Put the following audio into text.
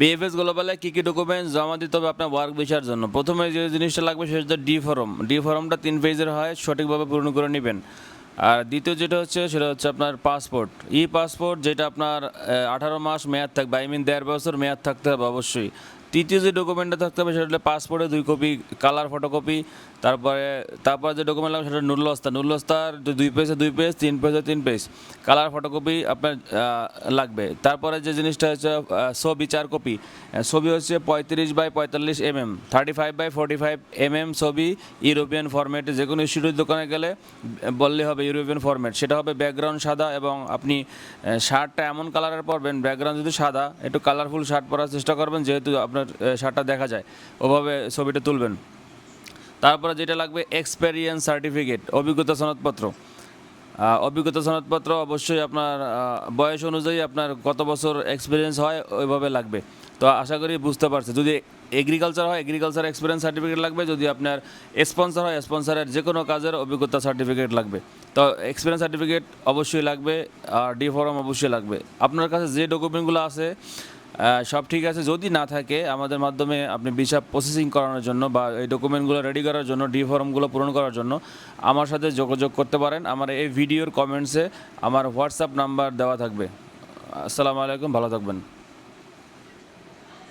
BFS গ্লোবালে কী কী documents জমা দিতে হবে আপনার ওয়ার্ক ভিসার জন্য? প্রথমে যে জিনিসটা লাগবে সেটা হচ্ছে ডি ফর্ম ডি ফর্মটা তিন পেজের হয়, সঠিকভাবে পূরণ করে নেবেন। আর দ্বিতীয় যেটা হচ্ছে, সেটা হচ্ছে আপনার পাসপোর্ট ই পাসপোর্ট যেটা আপনার আঠারো মাস মেয়াদ থাকবে আই মিন দেড় বছর মেয়াদ থাকতে হবে অবশ্যই। তৃতীয় যে ডকুমেন্টটা থাকতে হবে, সেটা হলো পাসপোর্টে দুই কপি কালার ফটোকপি তারপরে তারপরে যে ডকুমেন্ট লাগবে সেটা নুল্লস্তা নুল্লস্তার দুই পেজে দুই পেজ তিন পেজে তিন পেজ কালার ফটোকপি আপনার লাগবে। তারপরে যে জিনিসটা হচ্ছে ছবি, চার কপি ছবি হচ্ছে পঁয়ত্রিশ বাই পঁয়তাল্লিশ M M thirty five by forty five M M ছবি, ইউরোপিয়ান ফরম্যাটে যে কোনো স্টুডিওর দোকানে গেলে, বললে হবে ইউরোপিয়ান ফরম্যাট সেটা হবে ব্যাকগ্রাউন্ড সাদা এবং আপনি শার্টটা এমন কালারের পরবেন ব্যাকগ্রাউন্ড যদি সাদা, একটু কালারফুল শার্ট পরার চেষ্টা করবেন, যেহেতু আপনার শার্টটা দেখা যায়। ওভাবে ছবিটা তুলবেন। তারপরে যেটা লাগবে এক্সপেরিয়েন্স সার্টিফিকেট অভিজ্ঞতা সনদপত্র। অভিজ্ঞতা সনদপত্র অবশ্যই আপনার বয়স অনুযায়ী আপনার কত বছর এক্সপিরিয়েন্স হয়, ওইভাবে লাগবে। তো আশা করি বুঝতে পারছে। যদি এগ্রিকালচার হয় এগ্রিকালচার এক্সপিরিয়েন্স সার্টিফিকেট লাগবে। যদি আপনার স্পন্সর হয় স্পন্সরের যে কোনো কাজের অভিজ্ঞতা সার্টিফিকেট লাগবে। তো এক্সপিরিয়েন্স সার্টিফিকেট অবশ্যই লাগবে, আর ডি ফর্ম অবশ্যই লাগবে। আপনার কাছে যে ডকুমেন্টগুলো আছে সব ঠিক আছে। যদি না থাকে, আমাদের মাধ্যমে আপনি ভিসা প্রসেসিং করানোর জন্য বা এই ডকুমেন্টগুলো রেডি করার জন্য ডি ফর্মগুলো পূরণ করার জন্য আমার সাথে যোগাযোগ করতে পারেন। আমার এই ভিডিওর কমেন্টসে আমার হোয়াটসঅ্যাপ নাম্বার দেওয়া থাকবে। আসসালামু আলাইকুম, ভালো থাকবেন।